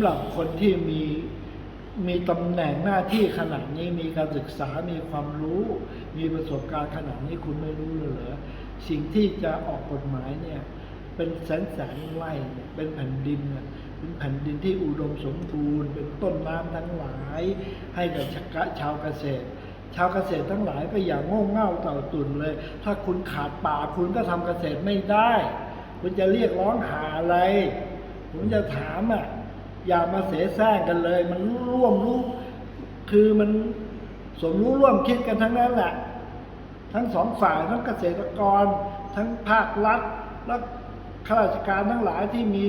ำหรับคนที่มีมีตำแหน่งหน้าที่ขนาดนี้มีการศึกษา มีความรู้ มีประสบการณ์ขนาดนี้คุณไม่รู้เลยเหรอสิ่งที่จะออกกฎหมายเนี่ย เป็นแสนแสนไร่เนี่ยเป็นแผ่นดินเนี่ยเป็นแผ่นดินที่อุดมสมบูรณ์ เป็นต้นน้ำทั้งหลาย ให้กับชาวเกษตร ชาวเกษตรทั้งหลายก็อย่างโง่เง่าเต่าตุ่นเลย ถ้าคุณขาดป่าคุณก็ทำเกษตรไม่ได้ คุณจะเรียกร้องหาอะไร ผมจะถามอะ อย่ามาเสแสร้งกันเลย มันร่วมรู้ คือมันสมรู้ร่วมคิดกันทั้งนั้นแหละ ทั้งสองฝ่ายทั้งเกษตรกร ทั้งภาครัฐและข้าราชการทั้งหลายที่มี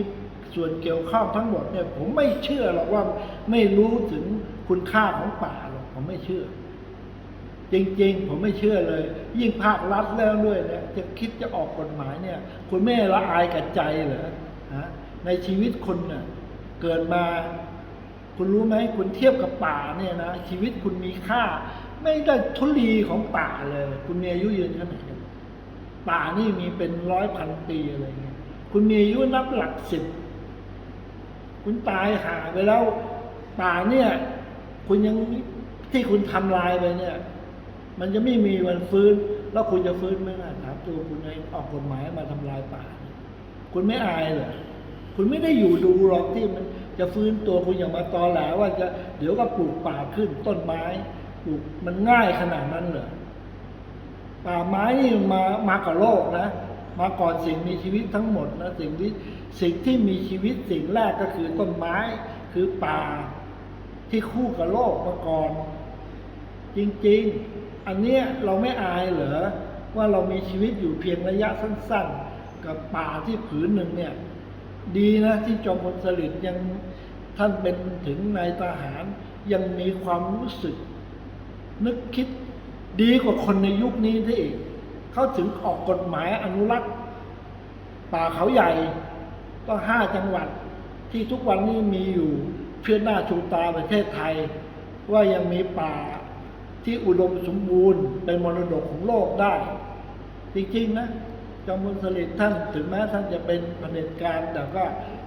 ส่วนเกี่ยวข้องทั้งหมดเนี่ย ผมไม่เชื่อหรอกว่าไม่รู้ถึงคุณค่าของป่าหรอกผมไม่เชื่อ จริง ๆ ผมไม่เชื่อเลย ยิ่งภาครัฐแล้วด้วยเนี่ยจะคิดจะออกกฎหมายเนี่ย คุณไม่ละอายกับใจเหรอฮะในชีวิตคุณเน่ะ เกิดมา คุณรู้ไหมคุณเทียบกับป่าเนี่ยนะชีวิตคุณมีค่า ไม่ได้ทุลีของป่าเลย คุณมีอายุยืนขนาดไหนป่านี่มีเป็นร้อยพันปีอะไรเงี้ยคุณมีอายุนับหลักสิบคุณตายหาไปแล้วป่าเนี่ย คุณยังที่คุณทำลายไปเนี่ย มันจะไม่มีวันฟื้น แล้วคุณจะฟื้นไหมล่ะถามตัวคุณเองออกกฎหมายมาทำลายป่า คุณไม่อายเหรอ คุณไม่ได้อยู่ดูหรอกที่มันจะฟื้นตัวคุณอย่างมาตอแหลว่าจะเดี๋ยวก็ปลูกป่าขึ้นต้นไม้ปลูกมันง่ายขนาดนั้นเหรอป่าไม้นี่มามากับโลกนะ มาก่อนสิ่งมีชีวิตทั้งหมดนะสิ่งที่สิ่งที่มีชีวิตสิ่งแรกก็คือต้นไม้คือป่าที่คู่กับโลกมาก่อน จริงๆ อันเนี้ยเราไม่อายเหรอว่าเรามีชีวิตอยู่เพียงระยะสั้น ๆ กับป่าที่ผืนหนึ่งเนี่ย ดีนะที่จอมพลสฤษดิ์ยังท่านเป็นถึงนายทหาร ยังมีความรู้สึก นึกคิดดีกว่าคนในยุคนี้ที่อีกเขาถึงออกกฎหมายอนุรักษ์ป่าเขาใหญ่ก็ห้าจังหวัด ที่ทุกวันนี้มีอยู่เพื่อหน้าชูตาประเทศไทย ว่ายังมีป่าที่อุดมสมบูรณ์เป็นมรดกของโลกได้ จริงๆนะ จอมพลสฤษดิ์ท่านถึงแม้ท่านจะเป็นเผด็จการ แต่ก็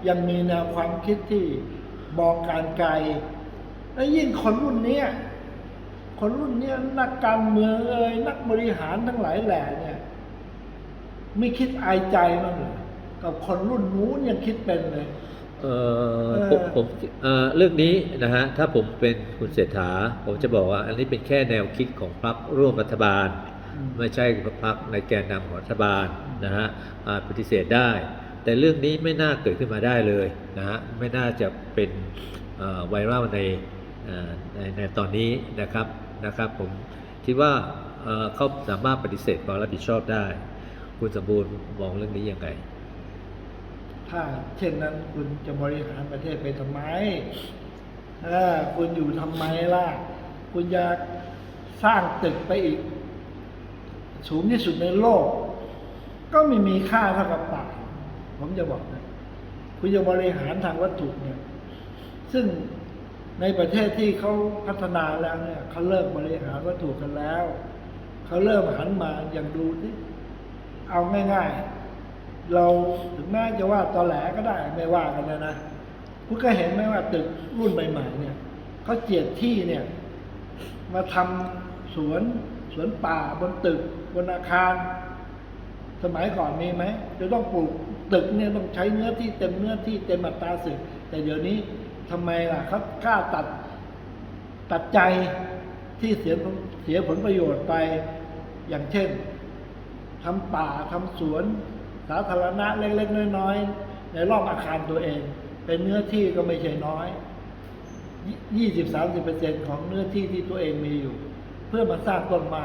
ยังมีแนวความคิดที่บอกการไกล และยิ่งคนรุ่นนี้คนรุ่นนี้นักการเมืองเอ่ยนักบริหารทั้งหลายแหล่เนี่ยไม่คิดอายใจมั้งกับคนรุ่นนู้นยังคิดเป็นเลยเออเออผมผมเออเรื่องนี้นะฮะถ้าผมเป็นคุณเศรษฐา ผมจะบอกว่าอันนี้เป็นแค่แนวคิดของพรรคร่วมรัฐบาล ไม่ใช่พรรคในแกนนำของรัฐบาลนะฮะอาจปฏิเสธได้ แต่เรื่องนี้ไม่น่าเกิดขึ้นมาได้เลยนะฮะไม่น่าจะเป็นเอ่อไวรัลในเอ่อในในตอนนี้นะครับนะครับ ผมคิดว่าเอ่อเขาสามารถปฏิเสธความรับผิดชอบได้ คุณสมบูรณ์มองเรื่องนี้ยังไง ถ้าเช่นนั้นคุณจะบริหารประเทศไปทำไมเออคุณอยู่ทำไมล่ะ คุณจะสร้างตึกไปอีก สูงที่สุดในโลก ก็ไม่มีค่าเท่ากับป่าผมจะบอกนะคุณจะบริหารทางวัตถุเนี่ย ซึ่งในประเทศที่เขาพัฒนาแล้วเนี่ยเขาเริ่มบริหารวัตถุกันแล้วเขาเริ่มหันมาอย่างดูที่เอาง่าย ๆ เราถึงแม้จะว่าตอแหลก็ได้ไม่ว่ากันนะนะคุณก็เห็นไหมว่าตึกรุ่นใหม่ๆเนี่ยเขาเจียดที่เนี่ย มาทำสวน สวนป่าบนตึก บนอาคาร สมัยก่อนมีไหมจะต้องปลูกตึกเนี่ยต้องใช้เนื้อที่เต็มเนื้อที่เต็มอัตราศึก แต่เดี๋ยวนี้ทำไมล่ะเขากล้าตัดตัดใจที่เสียเสียผลประโยชน์ไปอย่างเช่นทำป่าทำสวนสาธารณะเล็กๆน้อยๆในรอบอาคารตัวเอง เป็นเนื้อที่ก็ไม่ใช่น้อยยี่สิบสามสิบเปอร์เซ็นของเนื้อที่ที่ตัวเองมีอยู่ พื่อมาสร้างต้นไม้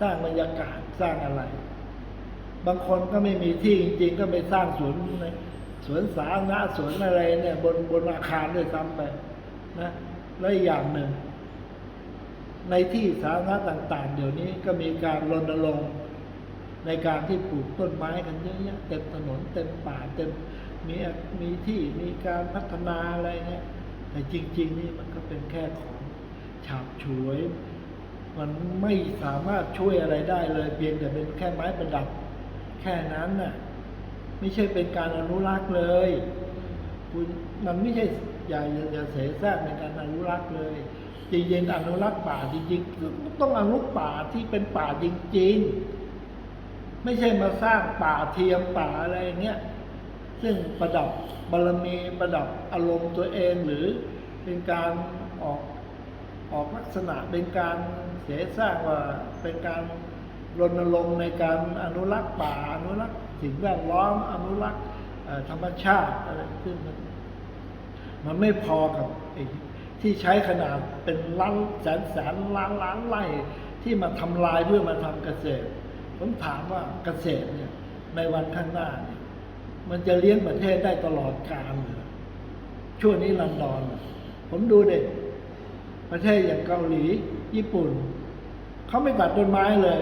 สร้างบรรยากาศสร้างอะไร บางคนก็ไม่มีที่จริง ๆ ก็ไปสร้างสวนสวนสาธารณะสวนอะไรเนี่ย บนบนอาคารด้วยซ้ำไปนะและอีกอย่างหนึ่ง ในที่สาธารณะต่าง ๆ เดี๋ยวนี้ก็มีการรณรงค์ในการที่ปลูกต้นไม้กันเยอะแยะเต็มถนนเต็มป่าเต็มมีมีที่มีการพัฒนาอะไรเนี่ยแต่จริง ๆ นี่มันก็เป็นแค่ของฉาบฉวย มันไม่สามารถช่วยอะไรได้เลยเพียงแต่เป็นแค่ไม้ประดับ แค่นั้นน่ะ ไม่ใช่เป็นการอนุรักษ์เลย คุณมันไม่ใช่อย่าอย่าเสแสร้งในการอนุรักษ์เลยจริงๆอนุรักษ์ป่าจริงๆต้องอนุรักษ์ป่าที่เป็นป่าจริง ๆ ไม่ใช่มาสร้างป่าเทียมป่าอะไรอย่างเงี้ยซึ่งประดับบารมีประดับอารมณ์ตัวเองหรือเป็นการออก ออกลักษณะเป็นการเสียสร้างว่าเป็นการรณรงค์ในการอนุรักษ์ป่าอนุรักษ์สิ่งแวดล้อมอนุรักษ์ธรรมชาติอะไรซึ่งมันมันไม่พอกับไอ้ที่ใช้ขนาดเป็นล้านแสนแสนล้านล้านไร่ที่มาทำลายเพื่อมาทำเกษตร ผมถามว่าเกษตรเนี่ยในวันข้างหน้าเนี่ยมันจะเลี้ยงประเทศได้ตลอดกาลหรอช่วงนี้ลันดอน ผมดูเด็ก ประเทศอย่างเกาหลี ญี่ปุ่น เขาไม่ตัดต้นไม้เลย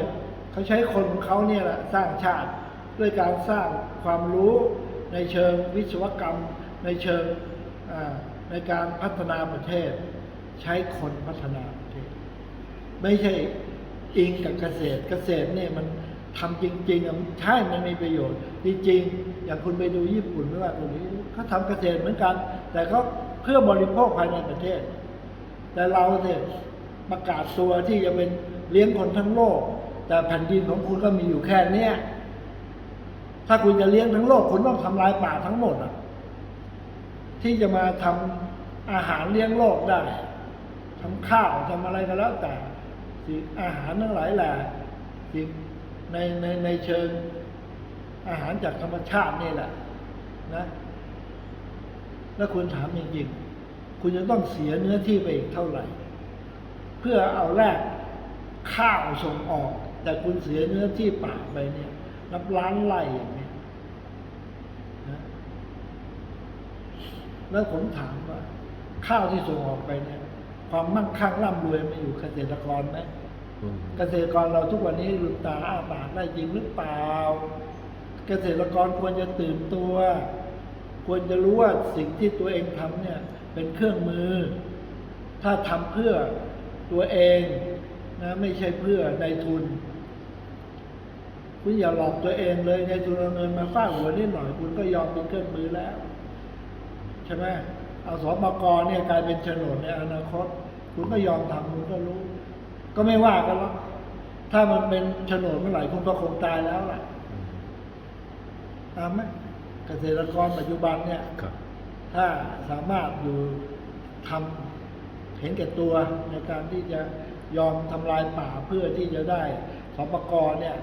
เขาใช้คนของเขาเนี่ยแหละสร้างชาติด้วยการสร้างความรู้ในเชิงวิศวกรรม ในเชิงในการพัฒนาประเทศ ใช้คนพัฒนาประเทศ ไม่ใช่อิงกับเกษตรเกษตรเนี่ยมันทำจริงๆอะใช่มันมีประโยชน์ จริงๆ อย่างคุณไปดูญี่ปุ่นไม่ว่าตรงนี้เขาทำเกษตรเหมือนกัน แต่เขาเพื่อบริโภคภายในประเทศ แต่เราเนี่ยประกาศตัวที่จะเป็นเลี้ยงคนทั้งโลก แต่แผ่นดินของคุณก็มีอยู่แค่เนี้ยถ้าคุณจะเลี้ยงทั้งโลก คุณต้องทำลายป่าทั้งหมดอะ ที่จะมาทำอาหารเลี้ยงโลกได้ทำข้าวทำอะไรก็แล้วแต่สิ่งอาหารทั้งหลายแหละสิ่งในในในเชิงอาหารจากธรรมชาตินี่แหละนะ แล้วคุณถามจริงๆ คุณจะต้องเสียเนื้อที่ไปอีกเท่าไหร่ เพื่อเอาแรกข้าวส่งออก แต่คุณเสียเนื้อที่ป่าไปเนี่ยนับล้านไร่อย่างเนี้ยนะแล้วผมถามว่า ข้าวที่ส่งออกไปเนี่ย ความมั่งคั่งร่ำรวยมาอยู่เกษตรกรไหมอืมเกษตรกรเราทุกวันนี้ลืมตาอ้าปากได้จริงหรือเปล่า เกษตรกรควรจะตื่นตัว ควรจะรู้ว่าสิ่งที่ตัวเองทำเนี่ย เป็นเครื่องมือ ถ้าทำเพื่อตัวเองนะไม่ใช่เพื่อในทุน คุณอย่าหลอกตัวเองเลยในทุนเอาเงินมาฟาดหัวนิดหน่อย คุณก็ยอมเป็นเครื่องมือแล้ว ใช่ไหมเอาสมกรเนี่ยกลายเป็นโฉนดในอนาคต คุณก็ยอมทำคุณก็รู้ ก็ไม่ว่ากันหรอกถ้ามันเป็นโฉนดเมื่อไหร่คุณก็คงตายแล้วล่ะตามไหมเกษตรกรปัจจุบันเนี่ยครับ ถ้าสามารถอยู่ทำเห็นแก่ตัวในการที่จะยอมทำลายป่าเพื่อที่จะได้สปกรเนี่ย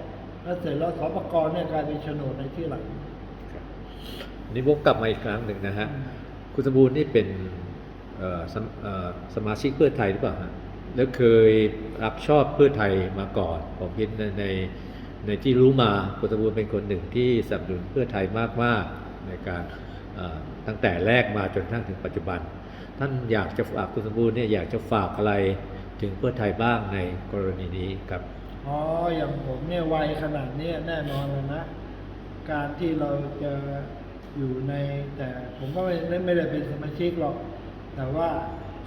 แล้วเสร็จแล้วสปกรเนี่ยกลายเป็นโฉนดในที่หลังนี่วกกลับมาอีกครั้งหนึ่งนะฮะ คุณสมบูรณ์นี่เป็นเอ่อสมเอ่อสมาชิกเพื่อไทยหรือเปล่าฮะแล้วเคยรักชอบเพื่อไทยมาก่อน ผมคิดในในในที่รู้มาคุณสมบูรณ์เป็นคนหนึ่งที่สนับสนุนเพื่อไทยมากๆในการเอ่อ ตั้งแต่แรกมาจนทั้งถึงปัจจุบัน ท่านอยากจะฝากคุณสมบูรณ์เนี่ยอยากจะฝากอะไรถึงเพื่อไทยบ้างในกรณีนี้ครับอ๋ออย่างผมเนี่ยวัยขนาดนี้แน่นอนเลยนะ การที่เราจะอยู่ในแต่ผมก็ไม่ได้ไม่ได้เป็นสมาชิกหรอก แต่ว่า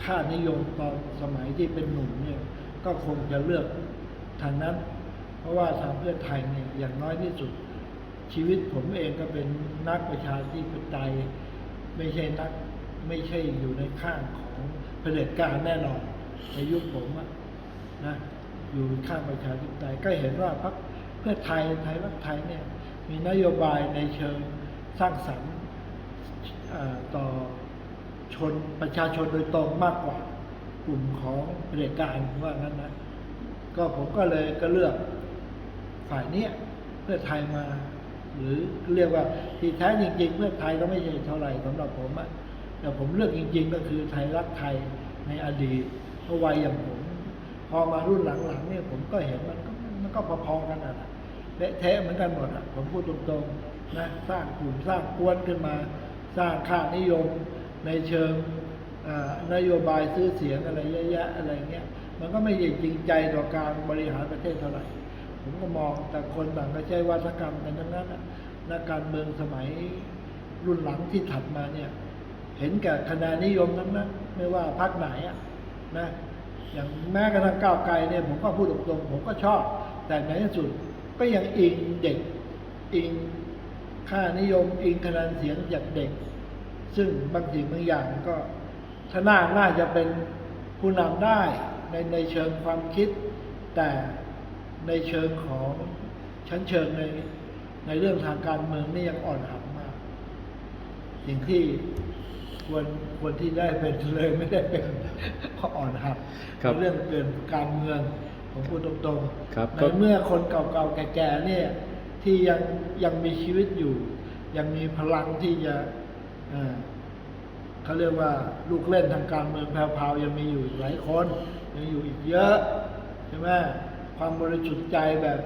ค่านิยมตอนสมัยที่เป็นหนุ่มเนี่ยก็คงจะเลือกทางนั้น เพราะว่าทางเพื่อไทยเนี่ยอย่างน้อยที่สุด ชีวิตผมเองก็เป็นนักประชาธิปไตย ไม่ใช่นักไม่ใช่อยู่ในข้างของเผด็จการแน่นอนในยุคผมอะนะอยู่ข้างประชาธิปไตยก็เห็นว่าพรรคเพื่อไทยไทยรักไทยเนี่ยมีนโยบายในเชิงสร้างสรรค์ต่อชนประชาชนโดยตรงมากกว่ากลุ่มของเผด็จการว่างั้นนะ ก็ผมก็เลยก็เลือกฝ่ายเนี้ยเพื่อไทยมา หรือเรียกว่าที่แท้จริงๆเพื่อไทยก็ไม่ใช่เท่าไหร่สำหรับผมอะแต่ผมเลือกจริง ๆ ก็คือไทยรักไทยในอดีตเพราะวัยอย่างผม พอมารุ่นหลังๆเนี่ยผมก็เห็นมันก็มันก็พอๆกันอะเละเทะเหมือนกันหมดอะผมพูดตรงๆนะสร้างกลุ่มสร้างกวนขึ้นมา สร้างค่านิยมในเชิงนโยบายซื้อเสียงอะไรเยอะแยะอะไรเงี้ย มันก็ไม่จริงใจต่อการบริหารประเทศเท่าไหร่ ผมก็มองแต่คนต่างก็ใช้วัฒกรรมกันทั้งนั้นนะกการเมืองสมัยรุ่นหลังที่ถัดมาเนี่ย เห็นแก่คะแนนนิยมทั้งนั้นไม่ว่าพรรคไหนอะนะอย่างแม้กระทั่งก้าวไกลเนี่ยผมก็พูดตรงๆผมก็ชอบ แต่ในที่สุดก็ยังอิงเด็กอิงค่านิยมอิงคะแนนเสียงจากเด็ก ซึ่งบางสิ่งบางอย่างก็ถ้าน่าน่าจะเป็นผู้นำได้ในในเชิงความคิด แต่ ในเชิงของชั้นเชิงในในเรื่องทางการเมืองนี่ยังอ่อนหัดมาก สิ่งที่ควรควรที่ได้เป็นเลยไม่ได้เป็นเพราะอ่อนหัดครับในเรื่องเกินการเมืองผมพูดตรงๆครับในก็เมื่อคนเก่าๆแก่ๆเนี่ยที่ยังยังมีชีวิตอยู่ ยังมีพลังที่จะเอ่อเขาเรียกว่าลูกเล่นทางการเมืองแพรวๆยังมีอยู่อีกหลายคนยังอยู่อีกเยอะใช่ไหม ความบริสุทธิ์ใจแบบ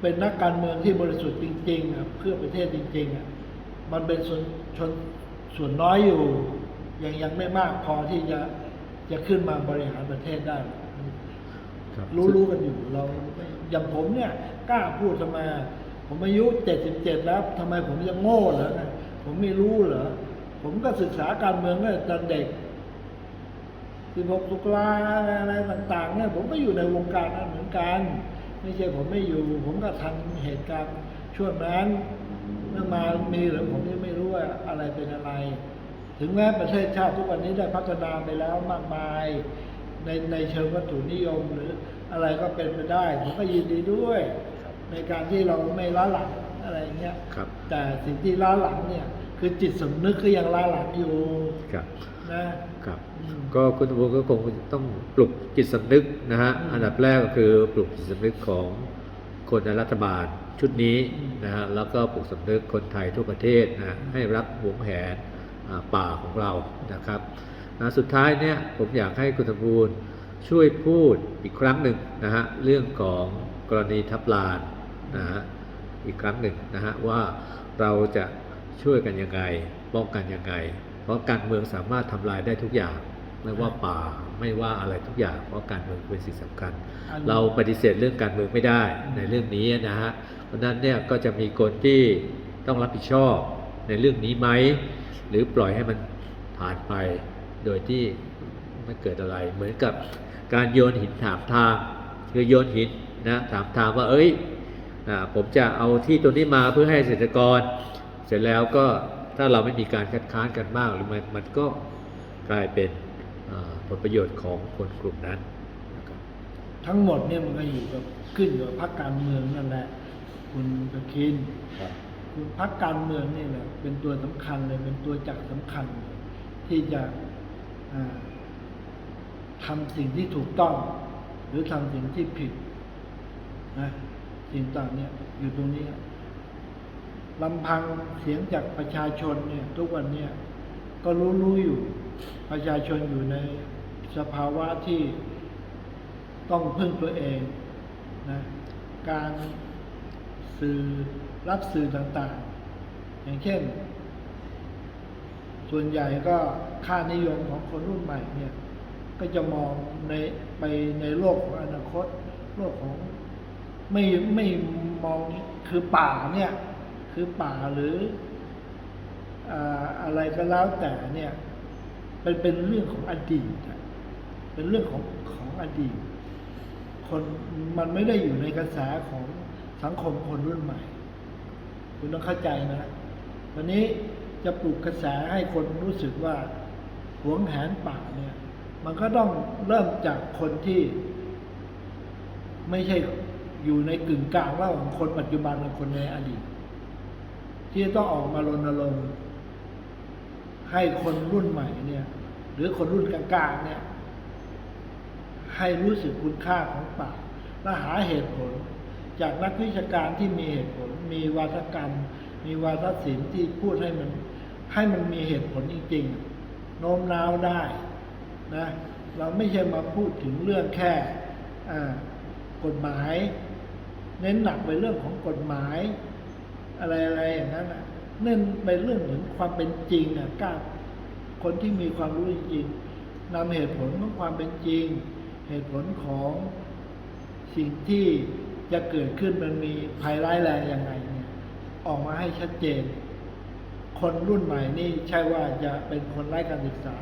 เป็นนักการเมืองที่บริสุทธิ์จริงๆอะเพื่อประเทศจริงๆอะมันเป็นส่วนชนส่วนน้อยอยู่ ยังยังไม่มากพอที่จะจะขึ้นมาบริหารประเทศได้ครับรู้รู้กันอยู่เราไม่อย่างผมเนี่ยกล้าพูดทำไมอะผมอายุเจ็ดสิบเจ็ดแล้วทำไมผมยังโง่เหรอนะผมไม่รู้เหรอผมก็ศึกษาการเมืองตั้งแต่ตอนเด็ก สิบหกตุลาอะไรต่างๆเนี่ยผมก็อยู่ในวงการนั้นเหมือนกัน ไม่ใช่ผมไม่อยู่ ผมก็ทันเหตุการณ์ช่วงนั้นเมื่อมามีหรือผมยังไม่รู้ว่าอะไรเป็นอะไร ถึงแม้ประเทศชาติทุกวันนี้ได้พัฒนาไปแล้วมากมาย ในในเชิงวัตถุนิยมหรืออะไรก็เป็นไปได้ ผมก็ยินดีด้วย ในการที่เราไม่ล้าหลังอะไรอย่างเงี้ยครับแต่สิ่งที่ล้าหลังเนี่ยคือจิตสำนึกก็ยังล้าหลังอยู่ครับนะ ครับอืมก็คุณตำรวจก็คงต้องปลุกจิตสำนึกนะฮะอืมอันดับแรกก็คือปลุกจิตสำนึกของคนในรัฐบาลชุดนี้อืมนะฮะแล้วก็ปลุกสำนึกคนไทยทั่วประเทศนะให้รักหวงแหนอ่าป่าของเรานะครับนะสุดท้ายเนี่ยผมอยากให้คุณตำรวจช่วยพูดอีกครั้งหนึ่งนะฮะเรื่องของกรณีทับลานนะฮะอีกครั้งหนึ่งนะฮะว่าเราจะช่วยกันยังไงป้องกันยังไง เพราะการเมืองสามารถทำลายได้ทุกอย่าง ไม่ว่าป่าไม่ว่าอะไรทุกอย่าง เพราะการเมืองเป็นสิ่งสำคัญอันเราปฏิเสธเรื่องการเมืองไม่ได้ในเรื่องนี้นะฮะเพราะฉะนั้นเนี่ยก็จะมีคนที่ต้องรับผิดชอบในเรื่องนี้ไหมหรือปล่อยให้มันผ่านไปโดยที่ไม่เกิดอะไร เหมือนกับการโยนหินถามทางคือโยนหินนะถามทางว่าเอ้ยอ่าผมจะเอาที่ตัวนี้มาเพื่อให้เกษตรกร เสร็จแล้วก็ ถ้าเราไม่มีการคัดค้านกันมากหรือมันมันก็กลายเป็นอ่าผลประโยชน์ของคนกลุ่มนั้นนะครับทั้งหมดเนี่ยมันก็อยู่กับขึ้นอยู่กับพรรคการเมืองนั่นแหละคุณตะคินคือพรรคการเมืองนี่แหละเป็นตัวสำคัญเลยเป็นตัวจักรสำคัญเลยที่จะอ่าทำสิ่งที่ถูกต้อง หรือทำสิ่งที่ผิดนะสิ่งต่างเนี่ยอยู่ตรงนี้ ลำพังเสียงจากประชาชนเนี่ยทุกวันเนี่ยก็รู้รู้อยู่ประชาชนอยู่ในสภาวะที่ต้องพึ่งตัวเองนะการสื่อรับสื่อต่างๆ อย่างเช่น ส่วนใหญ่ก็ค่านิยมของคนรุ่นใหม่เนี่ยก็จะมองในไปในโลกของอนาคต โลกของไม่ไม่มองคือป่าเนี่ย คือป่าหรืออะไรก็แล้วแต่เนี่ยเป็นเป็นเรื่องของอดีตเป็นเรื่องของของอดีต คนมันไม่ได้อยู่ในกระแสของสังคมคนรุ่นใหม่ คุณต้องเข้าใจนะ วันนี้จะปลุกกระแสให้คนรู้สึกว่าหวงแหนป่าเนี่ย มันก็ต้องเริ่มจากคนที่ ไม่ใช่อยู่ในกึ่งกลางระหว่างคนปัจจุบันกับคนในอดีต ที่จะต้องออกมารณรงค์ให้คนรุ่นใหม่เนี่ย หรือคนรุ่นกลางๆเนี่ย ให้รู้สึกคุณค่าของป่าและหาเหตุผล จากนักวิชาการที่มีเหตุผล มีวาทกรรม มีวาทศิลป์ที่พูดให้มัน ให้มันมีเหตุผลจริงๆโน้มน้าวได้นะเราไม่ใช่มาพูดถึงเรื่องแค่กฎหมาย เน้นหนักไปเรื่องของกฎหมาย อะไรอะไรอย่างนั้นนะเน้นไปเรื่องถึงความเป็นจริงอะกล้าคนที่มีความรู้จริงนำเหตุผลของความเป็นจริง เหตุผลของสิ่งที่จะเกิดขึ้นมันมีภัยร้ายแรงยังไงเนี่ยออกมาให้ชัดเจน คนรุ่นใหม่นี่ใช่ว่าจะเป็นคนไร้การศึกษา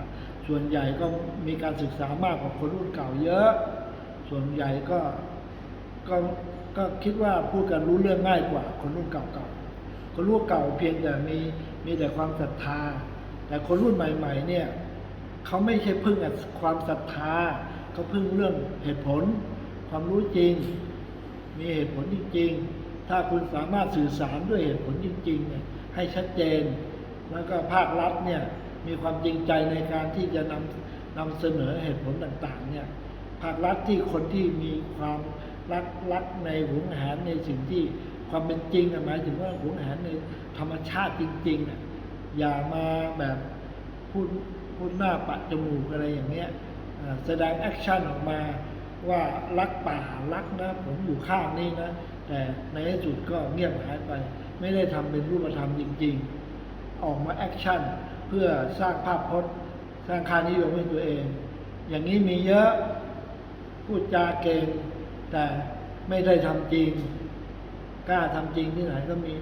ส่วนใหญ่ก็มีการศึกษามากกว่าคนรุ่นเก่าเยอะ ส่วนใหญ่ก็ก็ก็คิดว่าพูดกันรู้เรื่องง่ายกว่าคนรุ่นเก่าๆ คนรุ่นเก่าเพียงแต่มีมีแต่ความศรัทธา แต่คนรุ่นใหม่ ๆ เนี่ยเขาไม่ใช่พึ่งความศรัทธาเขาพึ่งเรื่องเหตุผล ความรู้จริง มีเหตุผลจริงๆ ถ้าคุณสามารถสื่อสารด้วยเหตุผลจริงๆเนี่ยให้ชัดเจน แล้วก็ภาครัฐเนี่ยมีความจริงใจในการที่จะนำนำเสนอเหตุผลต่างๆเนี่ยภาครัฐที่คนที่มีความ รักรักในหวงแหนในสิ่งที่ความเป็นจริงหมายถึงว่าหวงแหนในธรรมชาติจริงๆอะอย่ามาแบบพูดพูดหน้าปะจมูกอะไรอย่างเงี้ยแสดงแอคชั่นออกมาว่ารักป่ารักนะ ผมอยู่ข้างนี่นะ แต่ในที่สุดก็เงียบหายไป ไม่ได้ทำเป็นรูปธรรมจริง ๆ ออกมาแอคชั่นเพื่อสร้างภาพพจน์สร้างค่านิยมให้ตัวเอง อย่างนี้มีเยอะพูดจาเก่ง แต่ไม่ได้ทำจริง กล้าทำจริงที่ไหนก็มี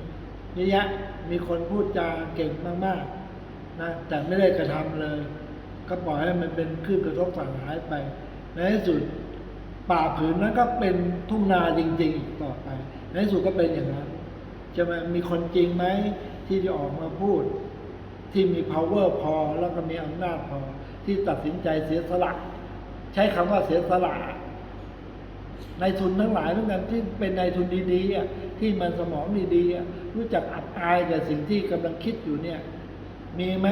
เยอะแยะมีคนพูดจาเก่งมากๆนะแต่ไม่ได้กระทำเลย ก็ปล่อยให้มันเป็นคลื่นกระทบฝั่งหายไป ในที่สุดป่าผืนนั้นก็เป็นทุ่งนาจริงๆอีกต่อไป ในที่สุดก็เป็นอย่างนั้นจะมามีคนจริงไหมที่จะออกมาพูด ที่มี power พอแล้วก็มีอำนาจพอ ที่ตัดสินใจเสียสละ ใช้คำว่าเสียสละ นายทุนทั้งหลายเหมือนกันที่เป็นนายทุนดีๆที่มันสมองดีๆรู้จักอับอายกับสิ่งที่กำลังคิดอยู่เนี่ย มีไหม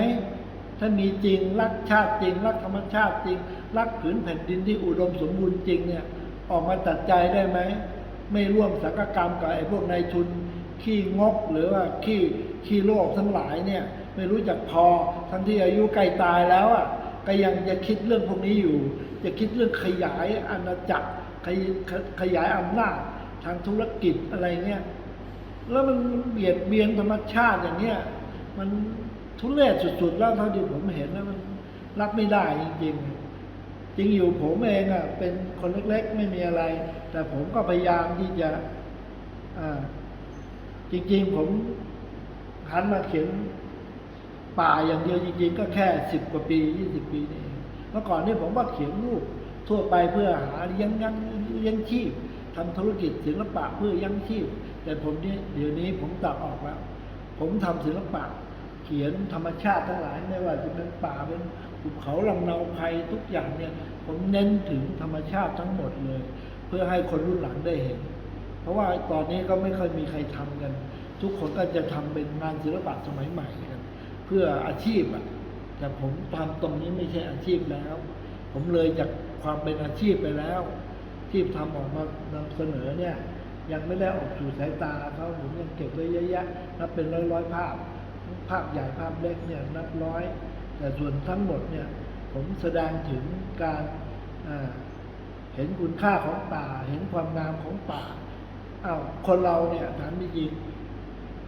ถ้ามีจริงรักชาติจริง รักธรรมชาติจริง รักผืนแผ่นดินที่อุดมสมบูรณ์จริงเนี่ย ออกมาตัดใจได้ไหมไม่ร่วมสังกรรมกับไอ้พวกนายทุนขี้งกหรือว่าขี้ขี้โลภทั้งหลายเนี่ย ไม่รู้จักพอทั้งที่อายุใกล้ตายแล้วอะก็ยังจะคิดเรื่องพวกนี้อยู่ จะคิดเรื่องขยายอาณาจักร ขยายอำนาจทางธุรกิจอะไรเงี้ยแล้วมันเบียดเบียนธรรมชาติอย่างเงี้ยมันทุเรศสุดๆแล้วเท่าที่ผมเห็นแล้วมันรับไม่ได้จริงๆ จริงอยู่ผมเองอะเป็นคนเล็กๆไม่มีอะไร แต่ผมก็พยายามที่จะอ่าจริงๆ ผมหันมาเขียนป่าอย่างเดียวจริงๆ ก็แค่สิบกว่าปียี่สิบปีนี่เองเมื่อก่อนนี่ผมว่าเขียนรูปทั่วไปเพื่อหาเลี้ยงยังเลี้ ยงชีพทำธุรกิจศิลปะเพื่อยังชีพ แต่ผมเนี่ยเดี๋ยวนี้ผมตัดออกแล้ว ผมทำศิลปะ เขียนธรรมชาติทั้งหลายไม่ว่าจะเป็นป่าเป็นภูเขาลำเนาไพรทุกอย่างเนี่ย ผมเน้นถึงธรรมชาติทั้งหมดเลย เพื่อให้คนรุ่นหลังได้เห็น เพราะว่าตอนนี้ก็ไม่ค่อยมีใครทำกัน ทุกคนก็จะทำเป็นงานศิลปะสมัยใหม่กันเพื่ออาชีพอะแต่ผมทำตรงนี้ไม่ใช่อาชีพแล้ว ผมเลยจากความเป็นอาชีพไปแล้ว ที่ทำออกมานำเสนอเนี่ย ยังไม่ได้ออกสู่สายตาเขาผมยังเก็บไว้เยอะแยะนับเป็นร้อยร้อยๆภาพ ภาพใหญ่ภาพเล็กเนี่ยนับร้อย แต่ส่วนทั้งหมดเนี่ยผมแสดงถึงการเห็นคุณค่าของป่า เห็นความงามของป่าอ้าวคนเราเนี่ยถามจริง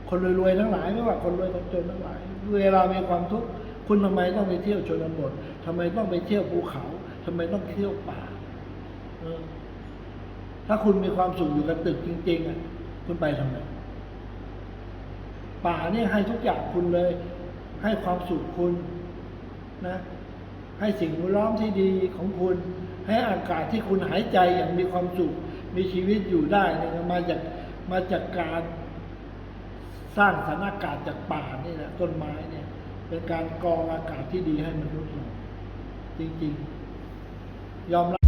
คนรวยๆทั้งหลายไม่ว่าคนรวยคนจนทั้งหลายเวลามีความทุกข์คุณทำไมต้องไปเที่ยวชนบททำไมต้องไปเที่ยวภูเขาทำไมต้องเที่ยวป่าเอ ถ้าคุณมีความสุขอยู่กับตึกจริงๆอะคุณไปทำไมป่าเนี่ยให้ทุกอย่างคุณเลย ให้ความสุขคุณนะ ให้สิ่งแวดล้อมที่ดีของคุณ ให้อากาศที่คุณหายใจอย่างมีความสุข มีชีวิตอยู่ได้เนี่ยมาจากมาจากการสร้างสถานอากาศจากป่านี่แหละต้นไม้เนี่ย เป็นการกรองอากาศที่ดีให้มนุษย์เราจริง ๆ ยอมรับ